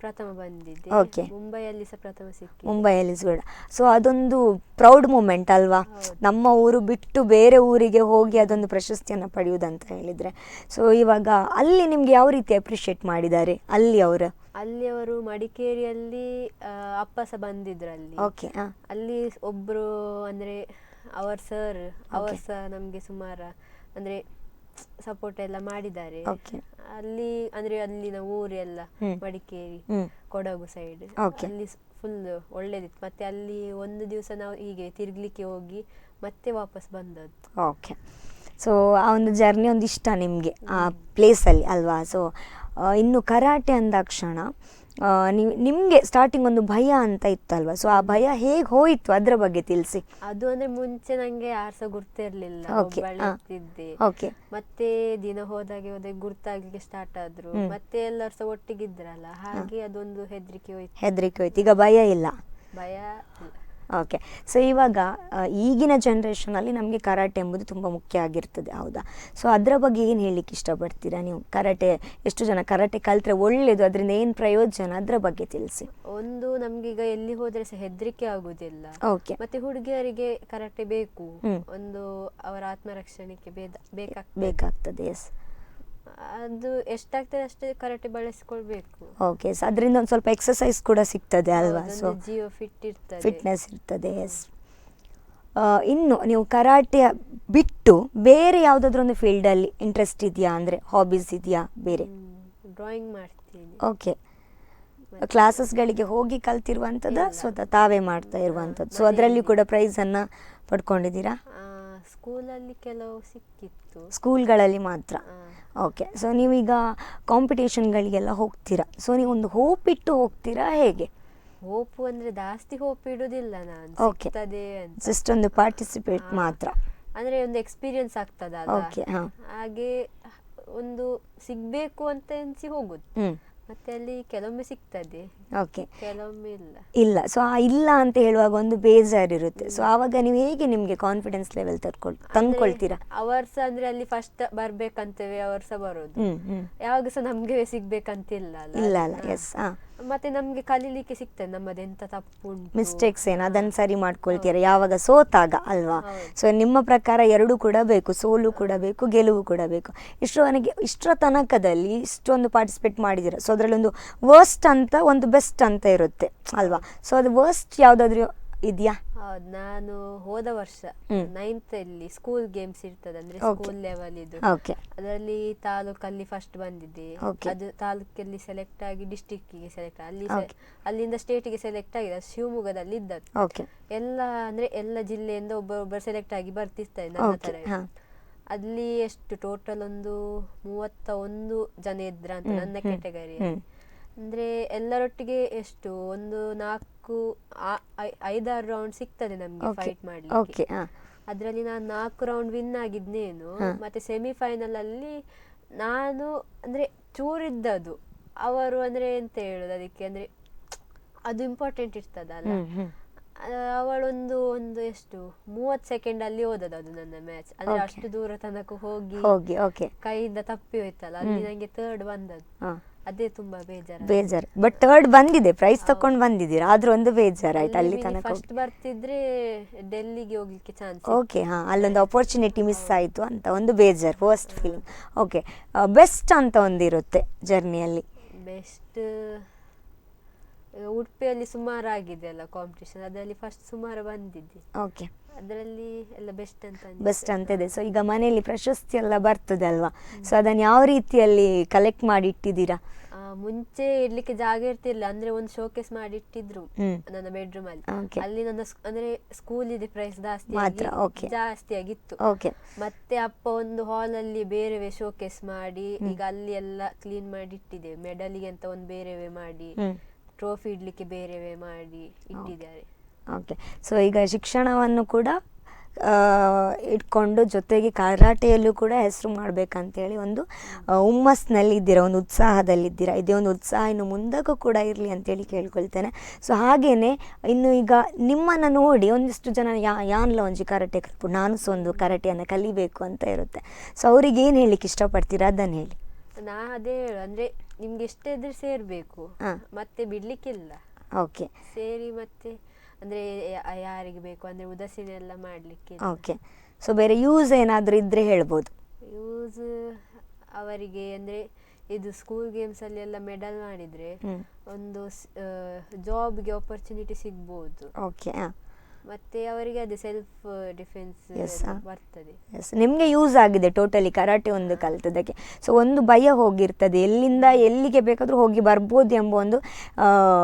ಪ್ರಥಮ ಬಂದಿದೆ. ಓಕೆ ಮುಂಬೈಯಲ್ಲಿ ಸಹ ಪ್ರಥಮ ಸಿಕ್ಕಿದೆ. ಮುಂಬೈಯಲ್ಲಿ ಕೂಡ. ಸೊ ಅದೊಂದು ಪ್ರೌಡ್ ಮೂಮೆಂಟ್ ಅಲ್ವಾ. ನಮ್ಮ ಊರು ಬಿಟ್ಟು ಬೇರೆ ಊರಿಗೆ ಹೋಗಿ ಅದೊಂದು ಪ್ರಶಸ್ತಿಯನ್ನು ಪಡೆಯುವುದಂತ ಹೇಳಿದರೆ. ಸೊ ಇವಾಗ ಅಲ್ಲಿ ನಿಮಗೆ ಯಾವ ರೀತಿ ಅಪ್ರಿಷಿಯೇಟ್ ಮಾಡಿದ್ದಾರೆ? ಅಲ್ಲಿ ಅವರು? ಅಲ್ಲಿ ಅವರು ಮಡಿಕೇರಿಯಲ್ಲಿ ಅಪ್ಪ ಸಹ ಬಂದಿದ್ರು ಅಲ್ಲಿ. ಓಕೆ ಅಲ್ಲಿ ಒಬ್ರು ಅಂದ್ರೆ ಅವರ್ ಸರ್ ಅವರ್ ಸಹ ನಮ್ಗೆ ಸುಮಾರು ಅಂದ್ರೆ ಸಪೋರ್ಟ್ ಎಲ್ಲ ಮಾಡಿದ್ದಾರೆ. ಅಲ್ಲಿ ಅಂದ್ರೆ ಅಲ್ಲಿನ ಊರೆಲ್ಲ. ಮಡಿಕೇರಿ. ಕೊಡಗು ಸೈಡ್ ಅಲ್ಲಿ ಫುಲ್ ಒಳ್ಳೇದಿತ್ತು. ಮತ್ತೆ ಅಲ್ಲಿ ಒಂದು ದಿವಸ ನಾವು ಹೀಗೆ ತಿರ್ಗ್ಲಿಕ್ಕೆ ಹೋಗಿ ಮತ್ತೆ ವಾಪಸ್ ಬಂದದ್ದು. ಓಕೆ ಸೊ ಆ ಒಂದು ಜರ್ನಿ ಒಂದು ಇಷ್ಟ ನಿಮಗೆ ಆ ಪ್ಲೇಸಲ್ಲಿ ಅಲ್ವಾ? ಸೊ ಇನ್ನು ಕರಾಟೆ ಅಂದಾಕ್ಷಣ ನೀವು ನಿಮಗೆ ಸ್ಟಾರ್ಟಿಂಗ್ ಒಂದು ಭಯ ಅಂತ ಇತ್ತಲ್ವಾ? ಸೊ ಆ ಭಯ ಹೇಗೆ ಹೋಯಿತು ಅದರ ಬಗ್ಗೆ ತಿಳಿಸಿ. ಅದು ಅಂದ್ರೆ ಮುಂಚೆ ನಂಗೆ ಯಾರು ಸಹ ಗುರ್ತಿರ್ಲಿಲ್ಲ. ಓಕೆ ಮತ್ತೆ ದಿನ ಹೋದಾಗೆ ಹೋದಾಗ ಗುರ್ತಾಗ್ಲಿಕ್ಕೆ ಸ್ಟಾರ್ಟ್ ಆದ್ರು. ಮತ್ತೆ ಎಲ್ಲರೂ ಸಹ ಒಟ್ಟಿಗಿದ್ರಲ್ಲ. ಹಾಗೆ ಅದೊಂದು ಹೆದರಿಕೆ ಹೋಯ್ತು. ಹೆದರಿಕೆ ಹೋಯ್ತು. ಈಗ ಭಯ ಇಲ್ಲ. ಭಯ ಇಲ್ಲ. ಓಕೆ ಸೊ ಇವಾಗ ಈಗಿನ ಜನ್ರೇಷನಲ್ಲಿ ನಮಗೆ ಕರಾಟೆ ಎಂಬುದು ತುಂಬ ಮುಖ್ಯ ಆಗಿರ್ತದೆ ಹೌದಾ? ಸೊ ಅದರ ಬಗ್ಗೆ ಏನು ಹೇಳಲಿಕ್ಕೆ ಇಷ್ಟಪಡ್ತೀರಾ ನೀವು? ಕರಾಟೆ ಎಷ್ಟು ಜನ ಕರಾಟೆ ಕಲ್ತ್ರೆ ಒಳ್ಳೆಯದು ಅದರಿಂದ ಏನು ಪ್ರಯೋಜನ? ಅದರ ಬಗ್ಗೆ ತಿಳಿಸಿ. ಒಂದು ನಮಗೀಗ ಎಲ್ಲಿ ಹೋದ್ರೆ ಸಹ ಹೆದರಿಕೆ ಆಗುವುದಿಲ್ಲ ಓಕೆ ಮತ್ತೆ ಹುಡುಗಿಯರಿಗೆ ಕರಾಟೆ ಬೇಕು. ಒಂದು ಅವರ ಆತ್ಮರಕ್ಷಣೆಗೆ ಬೇಕಾಗ್ತದೆ. ಎಸ್ ಅದು ಎಷ್ಟಾಗ್ತದೆ ಅಷ್ಟೇ ಕರಾಟೆ ಬಳಸಿಕೊಳ್ಬೇಕು. ಓಕೆ ಸೊ ಅದರಿಂದ ಒಂದು ಸ್ವಲ್ಪ ಎಕ್ಸಸೈಸ್ ಕೂಡ ಸಿಗ್ತದೆ ಅಲ್ವಾ? ಸೊ ಜಿಯೋ ಫಿಟ್ ಇರ್ತದೆ. ಫಿಟ್ನೆಸ್ ಇರ್ತದೆ ಎಸ್ ಇನ್ನು ನೀವು ಕರಾಟೆ ಬಿಟ್ಟು ಬೇರೆ ಯಾವುದಾದ್ರೂ ಒಂದು ಫೀಲ್ಡಲ್ಲಿ ಇಂಟ್ರೆಸ್ಟ್ ಇದೆಯಾ ಅಂದರೆ ಹಾಬೀಸ್ ಇದೆಯಾ ಬೇರೆ? ಡ್ರಾಯಿಂಗ್ ಮಾಡ್ತೀನಿ. ಓಕೆ ಕ್ಲಾಸಸ್ಗಳಿಗೆ ಹೋಗಿ ಕಲ್ತಿರುವಂಥದ್ದು. ಸ್ವತಃ ತಾವೇ ಮಾಡ್ತಾ ಇರುವಂಥದ್ದು ಸೊ. ಅದರಲ್ಲಿ ಕೂಡ ಪ್ರೈಸನ್ನು ಪಡ್ಕೊಂಡಿದ್ದೀರಾ? ಸ್ಕೂಲಲ್ಲಿ ಕೆಲವು ಸಿಕ್ಕಿತ್ತು. ಸ್ಕೂಲ್ಗಳಲ್ಲಿ ಮಾತ್ರ. ಓಕೆ ಸೊ ನೀವೀಗ ಕಾಂಪಿಟೇಷನ್ಗಳಿಗೆಲ್ಲ ಹೋಗ್ತೀರಾ? ಸೊ ನೀವು ಒಂದು ಹೋಪ್ ಇಟ್ಟು ಹೋಗ್ತೀರಾ ಹೇಗೆ? ಹೋಪು ಅಂದ್ರೆ ಜಾಸ್ತಿ ಹೋಪ್ ಇಡೋದಿಲ್ಲ ನಾನು ಓಕೆ ಸಿಗ್ತದೆ ಅಂತ. ಜಸ್ಟ್ ಒಂದು ಪಾರ್ಟಿಸಿಪೇಟ್ ಮಾತ್ರ. ಅಂದರೆ ಒಂದು ಎಕ್ಸ್ಪೀರಿಯನ್ಸ್ ಆಗ್ತದಲ್ಲ ಓಕೆ ಹಾ. ಹಾಗೆ ಒಂದು ಸಿಗ್ಬೇಕು ಅಂತ ಎನಿಸಿ ಹೋಗುದು. ಹ್ಞೂ ಮತ್ತೆ ಅಲ್ಲಿ ಕೆಲವೊಮ್ಮೆ ಸಿಗ್ತದೆ. ಓಕೆ ಕೆಲವೊಮ್ಮೆ ಇಲ್ಲ. ಇಲ್ಲ. ಸೊ ಆ ಇಲ್ಲ ಅಂತ ಹೇಳುವಾಗ ಒಂದು ಬೇಜಾರಿರುತ್ತೆ ಸೊ ಆವಾಗ ನೀವು ಹೇಗೆ ನಿಮಗೆ ಕಾನ್ಫಿಡೆನ್ಸ್ ಲೆವೆಲ್ ತರ್ಕೊಳ್ ತಂದ್ಕೊಳ್ತೀರಾ? ಅವರ್ಸ ಅಂದ್ರೆ ಅಲ್ಲಿ ಫಸ್ಟ್ ಬರ್ಬೇಕಂತೇವೆ ಅವರ್ಸ ಬರೋದು. ಯಾವಾಗ ಸಹ ನಮ್ಗೆ ಸಿಗ್ಬೇಕಂತ ಇಲ್ಲ ಇಲ್ಲ. ಅಲ್ಲ. ಎಸ್ ಹಾಂ. ಮತ್ತೆ ನಮ್ಗೆ ಕಲೀಲಿಕ್ಕೆ ಸಿಗ್ತದೆ ನಮ್ಮದೆಂತ ತಪ್ಪು ಮಿಸ್ಟೇಕ್ಸ್ ಏನು ಅದನ್ನು ಸರಿ ಮಾಡ್ಕೊಳ್ತೀರಾ. ಯಾವಾಗ ಸೋತಾಗ ಅಲ್ವಾ. ಸೊ ನಿಮ್ಮ ಪ್ರಕಾರ ಎರಡು ಕೂಡ ಬೇಕು ಸೋಲು ಕೂಡ ಬೇಕು ಗೆಲುವು ಕೂಡ ಬೇಕು. ಇಷ್ಟರವರೆಗೆ ಇಷ್ಟರ ತನಕದಲ್ಲಿ ಇಷ್ಟೊಂದು ಪಾರ್ಟಿಸಿಪೇಟ್ ಮಾಡಿದ್ದೀರಾ ಸೊ ಅದರಲ್ಲಿ ಒಂದು ವರ್ಸ್ಟ್ ಅಂತ ಒಂದು ಬೆಸ್ಟ್ ಅಂತ ಇರುತ್ತೆ ಅಲ್ವಾ? ಸೊ ಅದು ವರ್ಸ್ಟ್ ಯಾವುದಾದ್ರೂ ಇದೆಯಾ? ಹೌದು ನಾನು ಹೋದ ವರ್ಷ ನೈನ್ತ್ ಅಲ್ಲಿ ಸ್ಕೂಲ್ ಗೇಮ್ಸ್ ಇರ್ತದೆ ಅಂದ್ರೆ ಸ್ಕೂಲ್ ಲೆವೆಲ್ ಇದು. ಅದರಲ್ಲಿ ತಾಲೂಕಲ್ಲಿ ಫಸ್ಟ್ ಬಂದಿದೆ ಅದು ತಾಲೂಕಲ್ಲಿ ಸೆಲೆಕ್ಟ್ ಆಗಿ ಡಿಸ್ಟಿಕ್ಕಿಗೆ ಸೆಲೆಕ್ಟ್ ಅಲ್ಲಿ ಅಲ್ಲಿಂದ ಅಲ್ಲಿಂದ ಸ್ಟೇಟಿಗೆ ಸೆಲೆಕ್ಟ್ ಆಗಿದೆ ಶಿವಮೊಗ್ಗದಲ್ಲಿ ಇದ್ದದ್ದು. ಎಲ್ಲ ಅಂದ್ರೆ ಎಲ್ಲ ಜಿಲ್ಲೆಯಿಂದ ಒಬ್ಬೊಬ್ಬರು ಸೆಲೆಕ್ಟ್ ಆಗಿ ಬರ್ತಿರ್ತಾರೆ ನನ್ನ ತರ ಅಲ್ಲಿ ಎಷ್ಟು ಟೋಟಲ್ ಒಂದು ಮೂವತ್ತ ಒಂದು ಜನ ಇದ್ರ ಅಂತ ನನ್ನ ಕ್ಯಾಟಗರಿ. ಅಂದ್ರೆ ಎಲ್ಲರೊಟ್ಟಿಗೆ ಎಷ್ಟು? ಒಂದು ನಾಲ್ಕು ಐ- ಐದಾರು ರೌಂಡ್ ಸಿಗ್ತದೆ ನಮ್ಗೆ ಫೈಟ್ ಮಾಡ್ಲಿಕ್ಕೆ. ಅದ್ರಲ್ಲಿ ನಾನು ನಾಲ್ಕು ರೌಂಡ್ ವಿನ್ ಆಗಿದ್ನೇನು. ಮತ್ತೆ ಸೆಮಿಫೈನಲ್ ಅಲ್ಲಿ ನಾನು ಅಂದ್ರೆ ಚೂರಿದ್ದದು. ಅವರು ಅಂದ್ರೆ ಎಂತ ಹೇಳುದು ಅದಕ್ಕೆ ಅಂದ್ರೆ ಅದು ಇಂಪಾರ್ಟೆಂಟ್ ಇರ್ತದಲ್ಲ. ಅವಳೊಂದು ಒಂದು ಎಷ್ಟು ಮೂವತ್ ಸೆಕೆಂಡ್ ಅಲ್ಲಿ ಹೋದದ್ದು ಅದು ನನ್ನ ಮ್ಯಾಚ್ ಅಂದ್ರೆ ಅಷ್ಟು ದೂರ ತನಕ ಹೋಗಿ ಕೈಯಿಂದ ತಪ್ಪಿ ಹೋಯ್ತಲ್ಲ ಅಲ್ಲಿ. ನಂಗೆ ತರ್ಡ್ ಬಂದದ್ದು. ಅದೇ ತುಂಬಾ ಬೇಜಾರು ಬೇಜಾರು. ಬಟ್ ಥರ್ಡ್ ಬಂದಿದೆ. ಪ್ರೈಸ್ ತಕೊಂಡು ಬಂದಿದ್ದೀರಾ? ಆದ್ರೂ ಒಂದು ಬೇಜಾರಾಯ್ತು. ಅಲ್ಲಿ ತನಕ ಫಸ್ಟ್ ಬರ್ತಿದ್ರೆ ಡೆಲ್ಲಿಗೆ ಹೋಗ್ಲಿಕ್ಕೆ ಚಾನ್ಸ್ ಓಕೆ ಹಾ. ಅಲ್ಲೊಂದು ಅಪರ್ಚುನಿಟಿ ಮಿಸ್ ಆಯಿತು ಅಂತ ಒಂದು ಬೇಜಾರು ಫಸ್ಟ್ ಫೀಲಿಂಗ್ ಓಕೆ ಬೆಸ್ಟ್ ಅಂತ ಒಂದಿರುತ್ತೆ ಜರ್ನಿಯಲ್ಲಿ ಬೆಸ್ಟ್ ಉಡುಪಿಯಲ್ಲಿ ಸುಮಾರು ಆಗಿದೆ ಅಲ್ಲ ಕಾಂಪಿಟೇಷನ್ ಅದರಲ್ಲಿ ಫಸ್ಟ್ ಸುಮಾರು ಬಂದಿದ್ದೆ. ಓಕೆ ಅದರಲ್ಲಿ ಎಲ್ಲ ಬೆಸ್ಟ್ ಅಂತ. ಬೆಸ್ಟ್ ಅಂತ ಇದೆ. ಸೊ ಈಗ ಮನೆಯಲ್ಲಿ ಪ್ರಶಸ್ತಿ ಎಲ್ಲ ಬರ್ತದೆ ಅಲ್ವಾ? ಸೊ ಅದನ್ನು ಯಾವ ರೀತಿಯಲ್ಲಿ ಕಲೆಕ್ಟ್ ಮಾಡಿ ಇಟ್ಟಿದ್ದೀರಾ? ಮುಂಚೆ ಇಡ್ಲಿಕ್ಕೆ ಜಾಗ ಇರ್ತಿರ್ಲಿಲ್ಲ. ಅಂದ್ರೆ ಒಂದು ಶೋಕೇಸ್ ಮಾಡಿ ಇಟ್ಟಿದ್ರು ನನ್ನ ಬೆಡ್ರೂಮ್ ಅಲ್ಲಿ. ಅಲ್ಲಿ ನನ್ನ ಅಂದ್ರೆ ಸ್ಕೂಲ್ ಇದೆ ಪ್ರೈಸ್ ಜಾಸ್ತಿ. ಜಾಸ್ತಿ ಆಗಿತ್ತು. ಮತ್ತೆ ಅಪ್ಪ ಒಂದು ಹಾಲ್ ಅಲ್ಲಿ ಬೇರೆವೆ ಶೋಕೇಸ್ ಮಾಡಿ ಈಗ ಅಲ್ಲಿ ಎಲ್ಲ ಕ್ಲೀನ್ ಮಾಡಿ ಇಟ್ಟಿದೆ ಮೆಡಲಿಗೆ ಅಂತ ಒಂದು ಬೇರೆವೆ ಮಾಡಿ. ಟ್ರೋಫಿ ಇಡ್ಲಿಕ್ಕೆ ಬೇರೆವೇ ಮಾಡಿ ಇಟ್ಟಿದ್ದಾರೆ. ಓಕೆ ಸೊ ಈಗ ಶಿಕ್ಷಣವನ್ನು ಕೂಡ ಇಟ್ಕೊಂಡು ಜೊತೆಗೆ ಕರಾಟೆಯಲ್ಲೂ ಕೂಡ ಹೆಸರು ಮಾಡಬೇಕಂತೇಳಿ ಒಂದು ಹುಮ್ಮಸ್ನಲ್ಲಿದ್ದೀರಾ, ಒಂದು ಉತ್ಸಾಹದಲ್ಲಿದ್ದೀರಾ? ಇದೇ ಒಂದು ಉತ್ಸಾಹ ಇನ್ನು ಮುಂದಕ್ಕೂ ಕೂಡ ಇರಲಿ ಅಂತೇಳಿ ಕೇಳ್ಕೊಳ್ತೇನೆ. ಸೊ ಹಾಗೆಯೇ ಇನ್ನು ಈಗ ನಿಮ್ಮನ್ನು ನೋಡಿ ಒಂದಿಷ್ಟು ಜನ ಯಾ ಯಾನ್ಲ ಒಂಜಿ ಕರಾಟೆ ಕಲ್ಪು ನಾನು ಸಹ ಒಂದು ಕರಾಟೆಯನ್ನು ಕಲಿಬೇಕು ಅಂತ ಇರುತ್ತೆ. ಸೊ ಅವ್ರಿಗೆ ಏನು ಹೇಳಲಿಕ್ಕೆ ಇಷ್ಟಪಡ್ತೀರಾ? ಅದನ್ನು ಹೇಳಿ. ನಾ ಅದೇ ಹೇಳು ಅಂದ್ರೆ ನಿಮ್ಗೆ ಇಷ್ಟ ಇದ್ರೆ ಸೇರ್ಬೇಕು. ಹಾ. ಮತ್ತೆ ಬಿಡ್ಲಿಕ್ಕಿಲ್ಲ. ಓಕೆ. ಸೇರಿ ಮತ್ತೆ ಅಂದ್ರೆ ಯಾ- ಯಾರಿಗೆ ಬೇಕು ಅಂದ್ರೆ ಉದಾಸೀನ ಎಲ್ಲ ಮಾಡ್ಲಿಕ್ಕೆ ಓಕೆ. ಸೊ ಬೇರೆ ಯೂಸ್ ಏನಾದರೂ ಇದ್ರೆ ಹೇಳ್ಬೋದು. ಯೂಸ್ ಅವರಿಗೆ ಅಂದ್ರೆ ಇದು ಸ್ಕೂಲ್ ಗೇಮ್ಸ್ ಅಲ್ಲಿ ಎಲ್ಲ ಮೆಡಲ್ ಮಾಡಿದ್ರೆ ಹ್ಮ್. ಒಂದು ಜಾಬ್ಗೆ ಆಪರ್ಚುನಿಟಿ ಸಿಗ್ಬೋದು. ಓಕೆ ಹಾಂ. ಮತ್ತೆ ಅವರಿಗೆ ಅದೇ ಸೆಲ್ಫ್ ಡಿಫೆನ್ಸ್ ಬರ್ತದೆ. ಎಸ್ ನಿಮಗೆ ಯೂಸ್ ಆಗಿದೆ ಟೋಟಲಿ ಕರಾಟೆ ಒಂದು ಕಲ್ತದಕ್ಕೆ ಸೊ ಒಂದು ಭಯ ಹೋಗಿರ್ತದೆ. ಎಲ್ಲಿಂದ ಎಲ್ಲಿಗೆ ಬೇಕಾದರೂ ಹೋಗಿ ಬರ್ಬೋದು ಎಂಬ ಒಂದು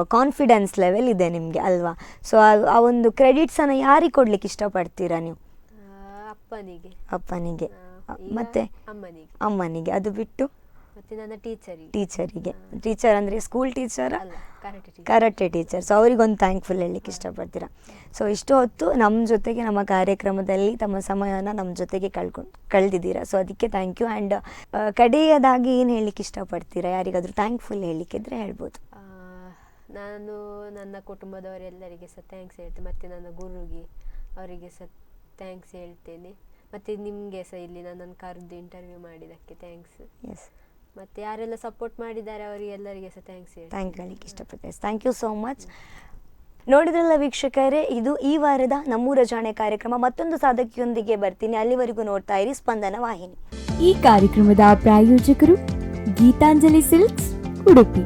ಕಾನ್ಫಿಡೆನ್ಸ್ ಲೆವೆಲ್ ಇದೆ ನಿಮಗೆ ಅಲ್ವಾ? ಸೊ ಆ ಒಂದು ಕ್ರೆಡಿಟ್ಸನ್ನು ಯಾರಿಗೆ ಕೊಡ್ಲಿಕ್ಕೆ ಇಷ್ಟಪಡ್ತೀರಾ ನೀವು? ಅಪ್ಪನಿಗೆ. ಅಪ್ಪನಿಗೆ. ಮತ್ತೆ? ಅಮ್ಮನಿಗೆ. ಅಮ್ಮನಿಗೆ. ಅದು ಬಿಟ್ಟು? ಮತ್ತೆ ನನ್ನ ಟೀಚರಿಗೆ ಟೀಚರಿಗೆ ಟೀಚರ್ ಅಂದರೆ ಸ್ಕೂಲ್ ಟೀಚರ್ ಅಲ್ಲ ಕರಾಟೆ ಟೀಚರ್ ಟೀಚರ್ ಸೊ ಅವರಿಗೊಂದು ಥ್ಯಾಂಕ್ಫುಲ್ ಹೇಳಲಿಕ್ಕೆ ಇಷ್ಟಪಡ್ತೀರಾ? ಸೊ ಇಷ್ಟು ಹೊತ್ತು ನಮ್ಮ ಜೊತೆಗೆ ನಮ್ಮ ಕಾರ್ಯಕ್ರಮದಲ್ಲಿ ತಮ್ಮ ಸಮಯನ ನಮ್ಮ ಜೊತೆಗೆ ಕಳ್ಕೊಂಡು ಕಳೆದಿದ್ದೀರಾ? ಸೊ ಅದಕ್ಕೆ ಥ್ಯಾಂಕ್ ಯು ಆ್ಯಂಡ್ ಕಡೆಯದಾಗಿ ಏನು ಹೇಳಲಿಕ್ಕೆ ಇಷ್ಟಪಡ್ತೀರಾ? ಯಾರಿಗಾದರೂ ಥ್ಯಾಂಕ್ಫುಲ್ ಹೇಳಿಕಿದ್ರೆ ಇದ್ರೆ ಹೇಳ್ಬೋದು. ನಾನು ನನ್ನ ಕುಟುಂಬದವರೆಲ್ಲರಿಗೆ ಸಹ ಥ್ಯಾಂಕ್ಸ್ ಹೇಳ್ತೇನೆ ಮತ್ತು ನನ್ನ ಗುರುಗೆ ಅವರಿಗೆ ಸಹ ಥ್ಯಾಂಕ್ಸ್ ಹೇಳ್ತೇನೆ. ಮತ್ತು ನಿಮಗೆ ಸಹ ಇಲ್ಲಿ ನನ್ನನ್ನು ಕರೆದು ಇಂಟರ್ವ್ಯೂ ಮಾಡಿದ್ದಕ್ಕೆ ಥ್ಯಾಂಕ್ಸ್ ಎಸ್ ಮತ್ತು ಯಾರೆಲ್ಲ ಸಪೋರ್ಟ್ ಮಾಡಿದ್ದಾರೆ ಅವರಿಗೆಲ್ಲರಿಗೆ ಸಹ ಥ್ಯಾಂಕ್ಸ್ ಹೇಳಿ. ಥ್ಯಾಂಕ್ ಹೇಳಲಿಕ್ಕೆ ಇಷ್ಟಪಡ್ತೇನೆ. ಥ್ಯಾಂಕ್ ಯು ಸೋ ಮಚ್ ನೋಡಿದ್ರಲ್ಲ ವೀಕ್ಷಕರೇ ಇದು ಈ ವಾರದ ನಮ್ಮೂರ ಜಾಣೆ ಕಾರ್ಯಕ್ರಮ. ಮತ್ತೊಂದು ಸಾಧಕಿಯೊಂದಿಗೆ ಬರ್ತೀನಿ. ಅಲ್ಲಿವರೆಗೂ ನೋಡ್ತಾ ಇರಿ ಸ್ಪಂದನ ವಾಹಿನಿ. ಈ ಕಾರ್ಯಕ್ರಮದ ಪ್ರಾಯೋಜಕರು ಗೀತಾಂಜಲಿ ಸಿಲ್ಕ್ಸ್ ಉಡುಪಿ.